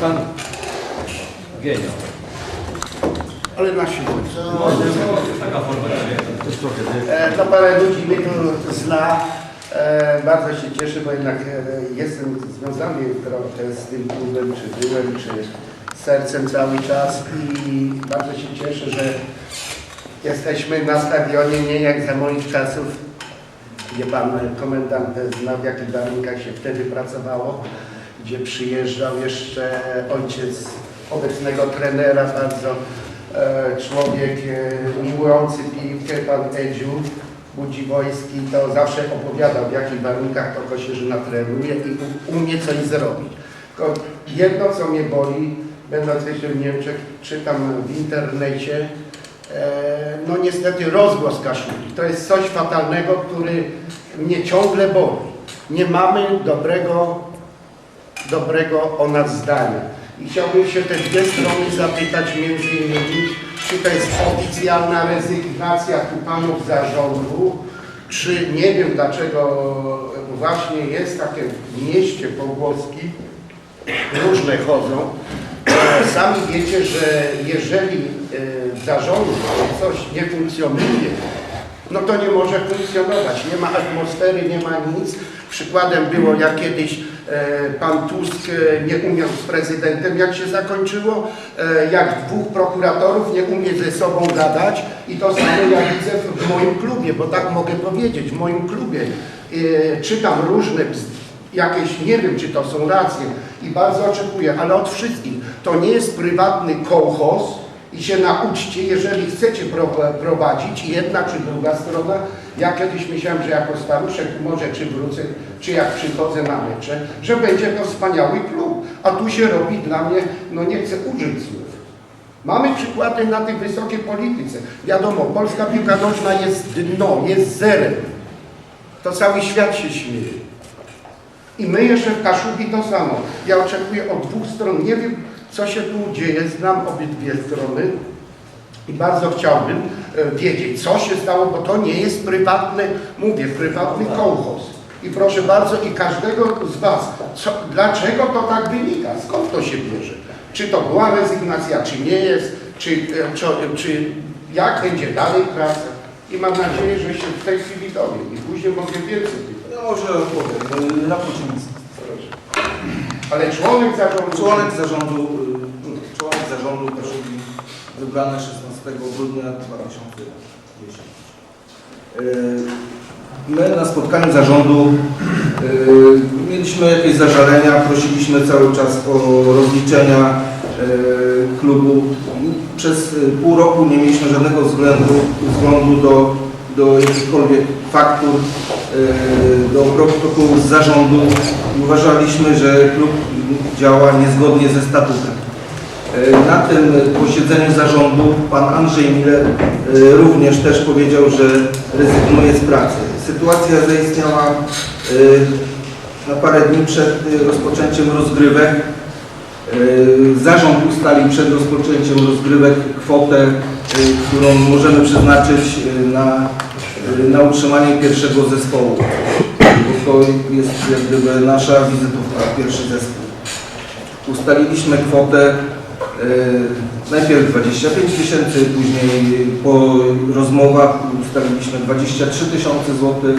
Pan Genio. Ale na siłę. Taka forma, nie? E, To parę ludzi mnie tu zna. E, Bardzo się cieszę, bo jednak e, jestem związany trochę z tym klubem, czy byłem, czy sercem cały czas i bardzo się cieszę, że jesteśmy na stadionie, nie jak za moich czasów, gdzie pan komendant zna w jakich warunkach się wtedy pracowało, gdzie przyjeżdżał jeszcze ojciec obecnego trenera, bardzo e, człowiek e, miłujący piłkę, pan Edziu Budziwojski, to zawsze opowiadał w jakich warunkach to Kosierzyna trenuje i umie coś zrobić. Tylko jedno, co mnie boli, będąc jeszcze w Niemczech, czytam w internecie, e, no niestety rozgłos Kaszubki. To jest coś fatalnego, który mnie ciągle boli. Nie mamy dobrego, dobrego o nas zdania. I chciałbym się te dwie strony zapytać między innymi, czy to jest oficjalna rezygnacja tu panów zarządu, czy nie wiem dlaczego właśnie jest takie w mieście pogłoski, różne chodzą. E, Sami wiecie, że jeżeli e, w coś nie funkcjonuje, no to nie może funkcjonować. Nie ma atmosfery, nie ma nic. Przykładem było, jak kiedyś e, pan Tusk e, nie umiał z prezydentem, jak się zakończyło, e, jak dwóch prokuratorów nie umie ze sobą gadać i to samo ja widzę w, moim klubie, bo tak mogę powiedzieć, w moim klubie czytam różne jakieś, nie wiem czy to są racje i bardzo oczekuję, ale od wszystkich, to nie jest prywatny kołchoz i się nauczcie, jeżeli chcecie pro- prowadzić jedna czy druga strona, ja kiedyś myślałem, że jako staruszek może czy wrócę, czy jak przychodzę na mecze, że będzie to wspaniały klub, a tu się robi dla mnie, no nie chcę użyć słów. Mamy przykłady na tej wysokiej polityce. Wiadomo, polska piłka nożna jest dno, jest zerem. To cały świat się śmieje. I my jeszcze w Kaszubi to samo. Ja oczekuję od dwóch stron. Nie wiem, co się tu dzieje. Znam obydwie strony i bardzo chciałbym e, wiedzieć, co się stało, bo to nie jest prywatny, mówię, prywatny kołchoz. I proszę bardzo, i każdego z Was, co, dlaczego to tak wynika? Skąd to się bierze? Czy to była rezygnacja, czy nie jest, czy, e, czy, czy jak będzie dalej praca? I mam nadzieję, że się w tej chwili dowiem i później mogę więcej pytać. Ja może opowiem. Na Płocińsku. Ale członek zarządu... Członek zarządu, y, członek zarządu Kaszubi wybrany 16 grudnia 2010. Y, My na spotkaniu zarządu y, mieliśmy jakieś zażalenia, prosiliśmy cały czas o rozliczenia klubu. Przez pół roku nie mieliśmy żadnego względu, względu do, do jakichkolwiek faktur, y, do protokołów z zarządu. Uważaliśmy, że klub działa niezgodnie ze statutem. Y, Na tym posiedzeniu zarządu pan Andrzej Miller y, również też powiedział, że rezygnuje z pracy. Sytuacja zaistniała na parę dni przed rozpoczęciem rozgrywek. Zarząd ustalił przed rozpoczęciem rozgrywek kwotę, którą możemy przeznaczyć na, na utrzymanie pierwszego zespołu. Bo to jest jak gdyby nasza wizytówka, pierwszy zespół. Ustaliliśmy kwotę y, najpierw 25 tysięcy, później po rozmowach ustaliliśmy 23 tysiące złotych.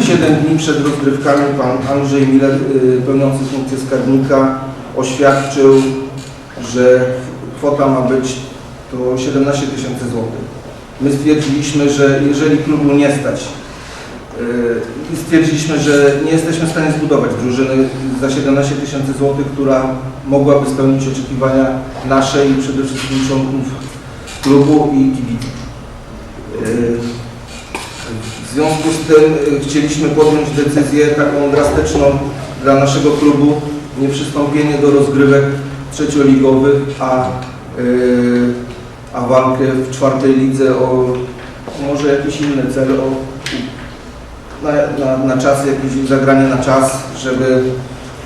7 dni przed rozgrywkami pan Andrzej Miller, y, pełniący funkcję skarbnika, oświadczył, że kwota ma być to 17 tysięcy złotych. My stwierdziliśmy, że jeżeli klubu nie stać y, stwierdziliśmy, że nie jesteśmy w stanie zbudować drużyny za 17 tysięcy złotych, która mogłaby spełnić oczekiwania nasze i przede wszystkim członków klubu i kibiców. Y, W związku z tym y, chcieliśmy podjąć decyzję taką drastyczną dla naszego klubu, nie przystąpienie do rozgrywek trzecioligowych, a, y, a walkę w czwartej lidze o może jakiś inny cel, o na, na, na czas, jakieś zagranie na czas, żeby,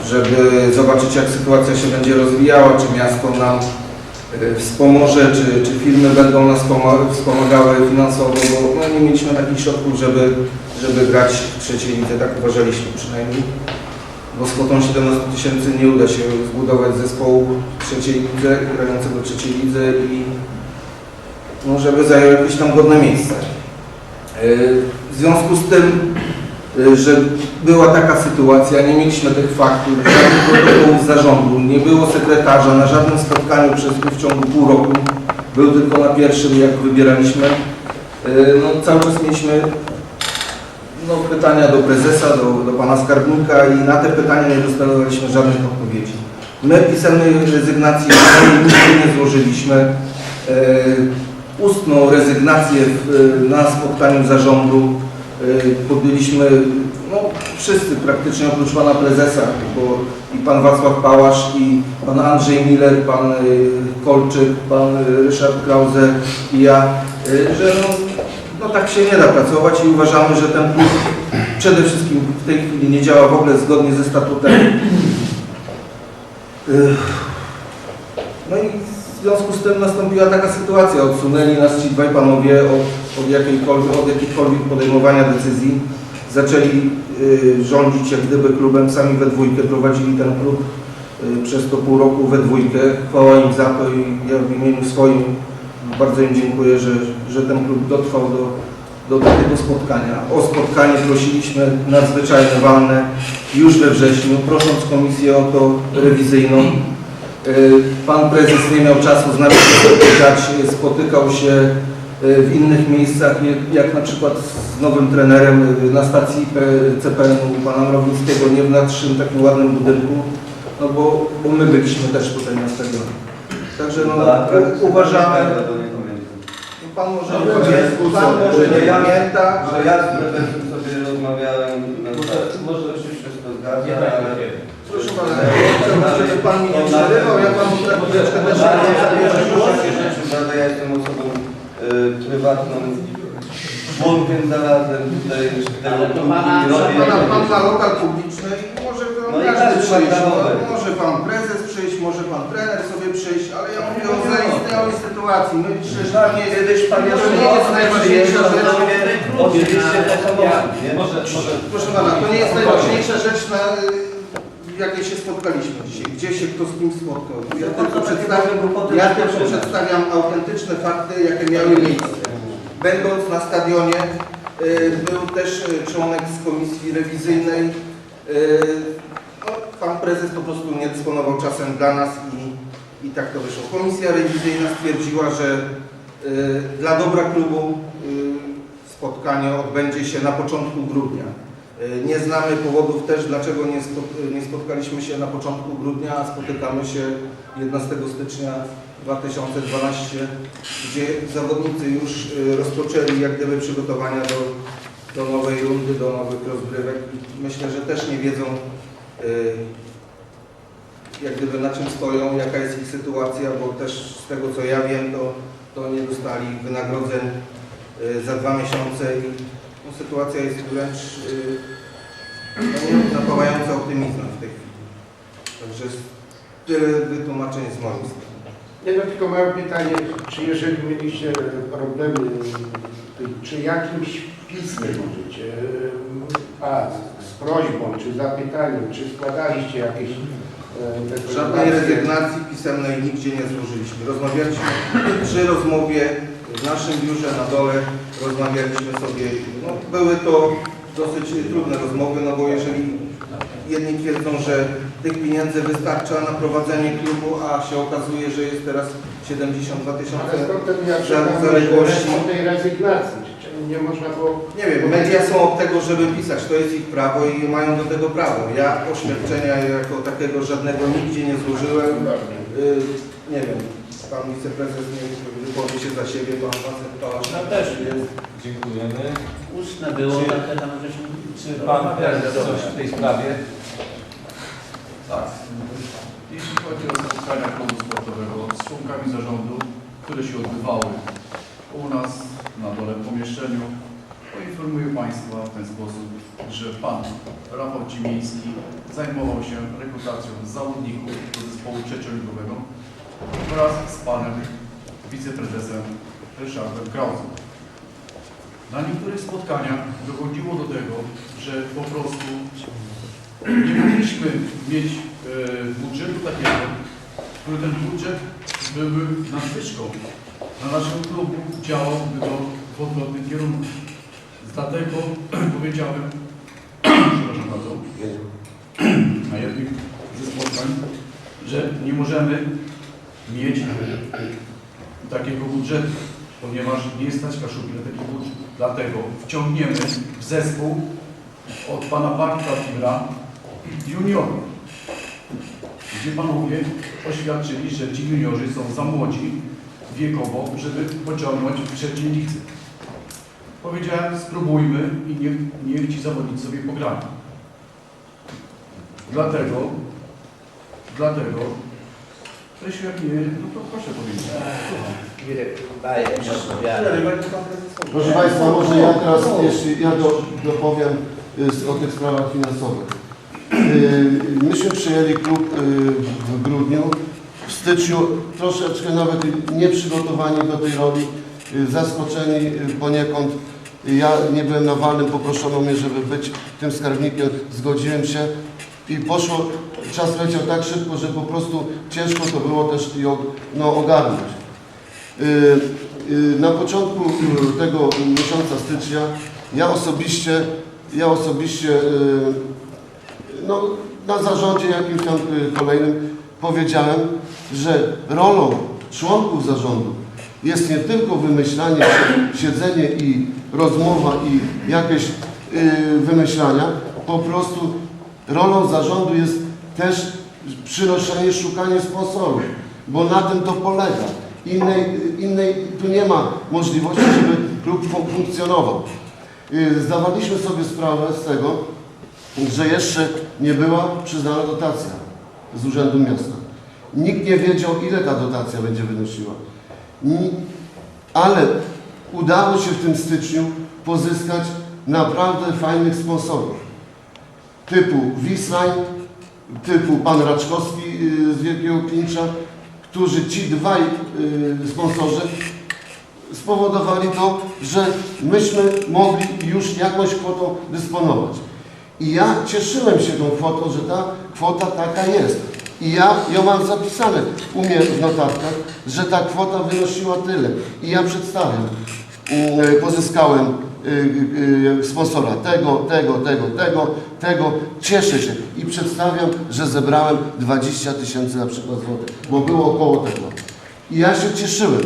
żeby zobaczyć jak sytuacja się będzie rozwijała, czy miasto nam y, wspomoże, czy, czy firmy będą nas wspomagały finansowo, bo no, nie mieliśmy takich środków, żeby, żeby grać w trzeciej lidze, tak uważaliśmy przynajmniej. bo z kwotą 17 tysięcy nie uda się zbudować zespołu trzeciej lidze, grającego trzeciej lidze i no, żeby zajął jakieś tam godne miejsce. Yy, W związku z tym, yy, że była taka sytuacja, nie mieliśmy tych faktur, żadnych protokołów zarządu, nie było sekretarza na żadnym spotkaniu przez w ciągu pół roku, był tylko na pierwszym, jak wybieraliśmy. Yy, No, cały czas mieliśmy no, pytania do prezesa, do, do pana skarbnika i na te pytania nie dostawaliśmy żadnych odpowiedzi. My pisemnej rezygnacji nie złożyliśmy. Ustną rezygnację w, na spotkaniu zarządu e, podjęliśmy no, wszyscy praktycznie oprócz pana prezesa, bo i pan Wacław Pałasz, i pan Andrzej Miller, pan e, Kolczyk, pan Ryszard Krause i ja, że no, no tak się nie da pracować i uważamy, że ten klub przede wszystkim w tej chwili nie działa w ogóle zgodnie ze statutem. No i w związku z tym nastąpiła taka sytuacja. Odsunęli nas ci dwaj panowie od, od, jakiejkolwiek, od jakichkolwiek podejmowania decyzji. Zaczęli y, rządzić jak gdyby klubem, sami we dwójkę prowadzili ten klub y, przez to pół roku we dwójkę. Chwała im za to i ja w imieniu swoim bardzo im dziękuję, że, że ten klub dotrwał do, do takiego spotkania. O spotkanie prosiliśmy nadzwyczajne walne już we wrześniu, prosząc komisję o to rewizyjną. Y, Pan prezes nie miał czasu z nami spotykać, spotykał się y, w innych miejscach, jak- na przykład z nowym trenerem y, na stacji CPN-u pana Mrowińskiego, nie w naszym takim ładnym budynku, no bo, bo my byliśmy też tutaj na stadionie. Także no, u- uważamy, no pan może nie pamięta, pan może nie pamięta, Że ja z prezesem sobie rozmawiałem, ale... proszę pana, żeby pan mi nie przerywał, ja panu tak chwileczkę też ja jestem osobą y, prywatną, członkiem zarazem tutaj Ale to pana-. Pan, ma lokal publiczny i może No No, może pan prezes przyjść, może pan trener sobie przyjść, ale ja mówię o zaistniałej sytuacji. My myślę, że to nie jest, Kiedyś pan jeszcze nie jest najważniejsza rzecz. Oczywiście to Proszę pana, to nie jest najważniejsza rzecz, na y, jakiej się spotkaliśmy dzisiaj. Gdzie się kto z kim spotkał. Ja tylko przedstawiam, ja tylko przedstawiam autentyczne fakty, jakie miały miejsce. Będąc na stadionie, y, był też y, członek z komisji rewizyjnej. Pan prezes po prostu nie dysponował czasem dla nas i, i tak to wyszło. Komisja rewizyjna stwierdziła, że y, dla dobra klubu y, spotkanie odbędzie się na początku grudnia. Y, Nie znamy powodów też, dlaczego nie, spot- nie spotkaliśmy się na początku grudnia, a spotykamy się 11 stycznia 2012, gdzie zawodnicy już y, rozpoczęli jak gdyby przygotowania do, do nowej rundy, do nowych rozgrywek myślę, że też nie wiedzą jak gdyby na czym stoją, jaka jest ich sytuacja, bo też z tego co ja wiem, to, to nie dostali wynagrodzeń y, za dwa miesiące i no, sytuacja jest wręcz y, no, napawająca optymizmem w tej chwili. Także tyle wytłumaczeń z mojej strony. Nie no, tylko mam pytanie, czy jeżeli mieliście problemy, czy jakimś pismem możecie, a prośbą, czy zapytaniem, czy składaliście jakieś e, Żadnej rezygnacji pisemnej nigdzie nie złożyliśmy. Rozmawialiśmy przy rozmowie w naszym biurze na dole, rozmawialiśmy sobie. No, były to dosyć trudne rozmowy, no bo jeżeli jedni twierdzą, że tych pieniędzy wystarcza na prowadzenie klubu, a się okazuje, że jest teraz 72 tysiące Ale skąd ten ja zaległości. o tej rezygnacji, nie można było... Nie wiem, media są od tego, żeby pisać, to jest ich prawo i mają do tego prawo. Ja oświadczenia jako takiego żadnego nigdzie nie złożyłem. Y, nie wiem, pan wiceprezes nie wypowie się za siebie, pan Wacek Pałasz No też jest. dziękujemy. Ustne było, Czy- takie tam żeśmy... Czy pan prezes coś w tej sprawie? Tak. Jeśli chodzi o spotkania klubu sportowego z członkami zarządu, które się odbywały u nas na dole pomieszczeniu, poinformuję Państwa w ten sposób, że Pan Rafał Cimiński zajmował się rekrutacją zawodników do zespołu trzecioligowego wraz z Panem Wiceprezesem Ryszardem Krausem. Na niektórych spotkaniach dochodziło do tego, że po prostu nie mogliśmy mieć e, budżetu takiego, który ten budżet byłby nadwyżką. Na naszym klubu działałby to w odwrotnym kierunku. Dlatego powiedziałem, przepraszam bardzo, na jednym ze spotkań, że nie możemy mieć takiego budżetu, ponieważ nie stać Kaszubi na taki budżet. Dlatego wciągniemy w zespół od pana Bartka Fibra juniorów, gdzie panowie oświadczyli, że ci juniorzy są za młodzi wiekowo, żeby pociągnąć trzeciej licy. Powiedziałem, spróbujmy i niech, niech ci zawodnicy sobie pograją. Dlatego, dlatego, Rysiu, jak nie, no to proszę powiedzieć. Proszę Państwa, może ja teraz, jeśli ja do, dopowiem y, o tych sprawach finansowych. Y, Myśmy przyjęli klub y, w grudniu, w styczniu troszeczkę nawet nieprzygotowani do tej roli, y, zaskoczeni y, poniekąd. Ja nie byłem na walnym, poproszono mnie, żeby być tym skarbnikiem, zgodziłem się i poszło, czas leciał tak szybko, że po prostu ciężko to było też no, ogarnąć. Y, Na początku tego miesiąca stycznia ja osobiście, ja osobiście no, na zarządzie jakimś tam kolejnym powiedziałem, że rolą członków zarządu jest nie tylko wymyślanie, siedzenie i rozmowa i jakieś y, wymyślania, po prostu rolą zarządu jest też przynoszenie, szukanie sponsorów, bo na tym to polega. Innej, innej tu nie ma możliwości, żeby klub fun- funkcjonował. Y, Zdawaliśmy sobie sprawę z tego, że jeszcze nie była przyznana dotacja z Urzędu Miasta. Nikt nie wiedział, ile ta dotacja będzie wynosiła. Ale udało się w tym styczniu pozyskać naprawdę fajnych sponsorów. Typu Wisline, typu pan Raczkowski y, z Wielkiego Klincza, którzy ci dwaj y, sponsorzy spowodowali to, że myśmy mogli już jakąś kwotą dysponować. I ja cieszyłem się tą kwotą, że ta kwota taka jest. I ja ją mam zapisane u mnie w notatkach, że ta kwota wynosiła tyle. I ja przedstawiam. Mm, Pozyskałem y, y, sponsora tego, tego, tego, tego, tego. Cieszę się i przedstawiam, że zebrałem 20 tysięcy na przykład złotych, bo było około tego. I ja się cieszyłem,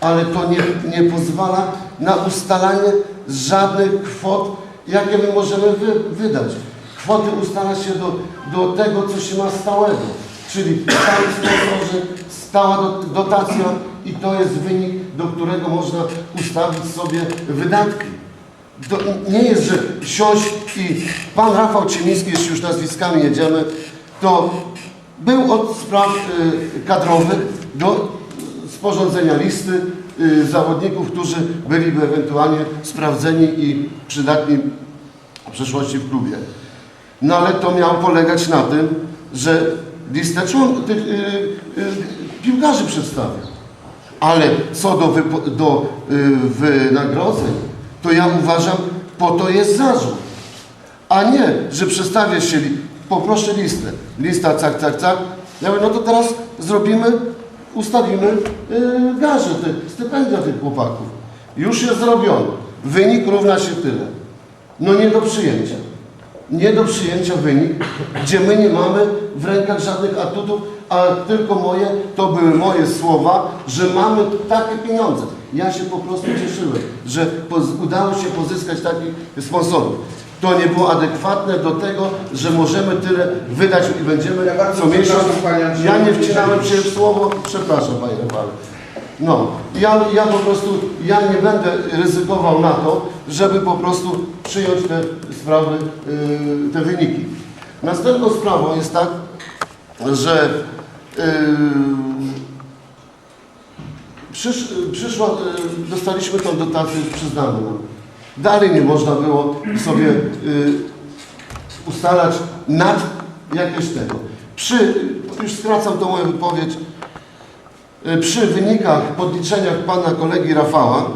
ale to nie, nie pozwala na ustalanie żadnych kwot, jakie my możemy wy, wydać. Kwoty ustala się do, do tego, co się ma stałego, czyli stali sponsorzy, stała do- dotacja i to jest wynik, do którego można ustawić sobie wydatki. To nie jest, że siąść i pan Rafał Ciemiński, jeśli już nazwiskami jedziemy, to był od spraw y, kadrowych do sporządzenia listy y, zawodników, którzy byliby ewentualnie sprawdzeni i przydatni w przyszłości w klubie. No ale to miało polegać na tym, że listę człon- tych y, y, piłkarzy przedstawia. Ale co do, wypo- do y, wynagrodzeń, to ja uważam, po to jest zarzut. A nie, że przedstawia się, poproszę listę. Lista, cak, cak, cak. Ja mówię, no to teraz zrobimy, ustalimy yy, garze, te, stypendia tych chłopaków. Już jest zrobione. Wynik równa się tyle. No nie do przyjęcia. Nie do przyjęcia wynik, gdzie my nie mamy w rękach żadnych atutów, a tylko moje, to były moje słowa, że mamy takie pieniądze. Ja się po prostu cieszyłem, że udało się pozyskać takich sponsorów. To nie było adekwatne do tego, że możemy tyle wydać i będziemy Ja co miesiąc. Ja nie wcinałem się w słowo, przepraszam panie Rafale. No, ja, ja po prostu, ja nie będę ryzykował na to, żeby po prostu przyjąć te sprawy, yy, te wyniki. Następną sprawą jest tak, że yy, przysz, przyszła, yy, dostaliśmy tą dotację przyznaną. Dalej nie można było sobie yy, ustalać nad jakieś tego. Przy, już skracam tą moją wypowiedź, Y, przy wynikach, podliczeniach pana kolegi Rafała,